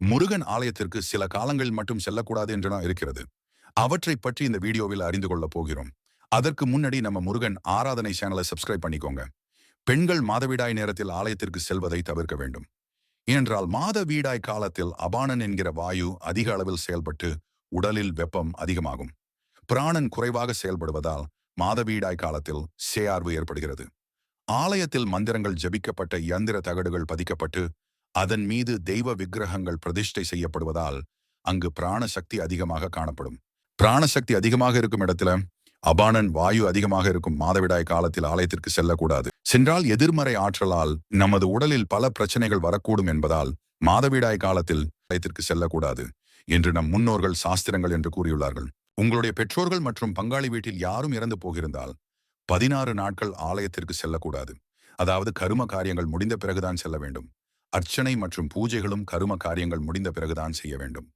முருகன் ஆலயத்திற்கு சில காலங்கள் மட்டும் செல்லக்கூடாது என்றுனா இருக்கிறது. அவற்றை பற்றி இந்த வீடியோவில் அறிந்து கொள்ளப் போகிறோம். அதற்கு முன்னாடி நம்ம முருகன் ஆராதனை சேனலை சப்ஸ்கிரைப் பண்ணிக்கோங்க. பெண்கள் மாதவிடாய் நேரத்தில் ஆலயத்திற்கு செல்வதை தவிர்க்க வேண்டும். ஏனென்றால் மாதவீடாய் காலத்தில் அபானன் என்கிற வாயு அதிக அளவில் செயல்பட்டு உடலில் வெப்பம் அதிகமாகும். பிராணன் குறைவாக செயல்படுவதால் மாதவீடாய் காலத்தில் சேயார்வு ஏற்படுகிறது. ஆலயத்தில் மந்திரங்கள் ஜபிக்கப்பட்ட இயந்திர தகடுகள் பதிக்கப்பட்டு அதன் மீது தெய்வ விக்கிரகங்கள் பிரதிஷ்டை செய்யப்படுவதால் அங்கு பிராணசக்தி அதிகமாக காணப்படும். பிராணசக்தி அதிகமாக இருக்கும் இடத்துல அபானன் வாயு அதிகமாக இருக்கும் மாதவிடாய் காலத்தில் ஆலயத்திற்கு செல்லக்கூடாது. சென்றால் எதிர்மறை ஆற்றலால் நமது உடலில் பல பிரச்சனைகள் வரக்கூடும் என்பதால் மாதவிடாய் காலத்தில் ஆலயத்திற்கு செல்லக்கூடாது என்று நம் முன்னோர்கள் சாஸ்திரங்கள் என்று கூறியுள்ளார்கள். உங்களுடைய பெற்றோர்கள் மற்றும் பங்காளி வீட்டில் யாரும் இறந்து போகிருந்தால் பதினாறு நாட்கள் ஆலயத்திற்கு செல்லக்கூடாது. அதாவது கரும காரியங்கள் முடிந்த பிறகுதான் செல்ல வேண்டும். அர்ச்சனை மற்றும் பூஜைகளும் கரும காரியங்கள் முடிந்த பிறகுதான் செய்ய வேண்டும்.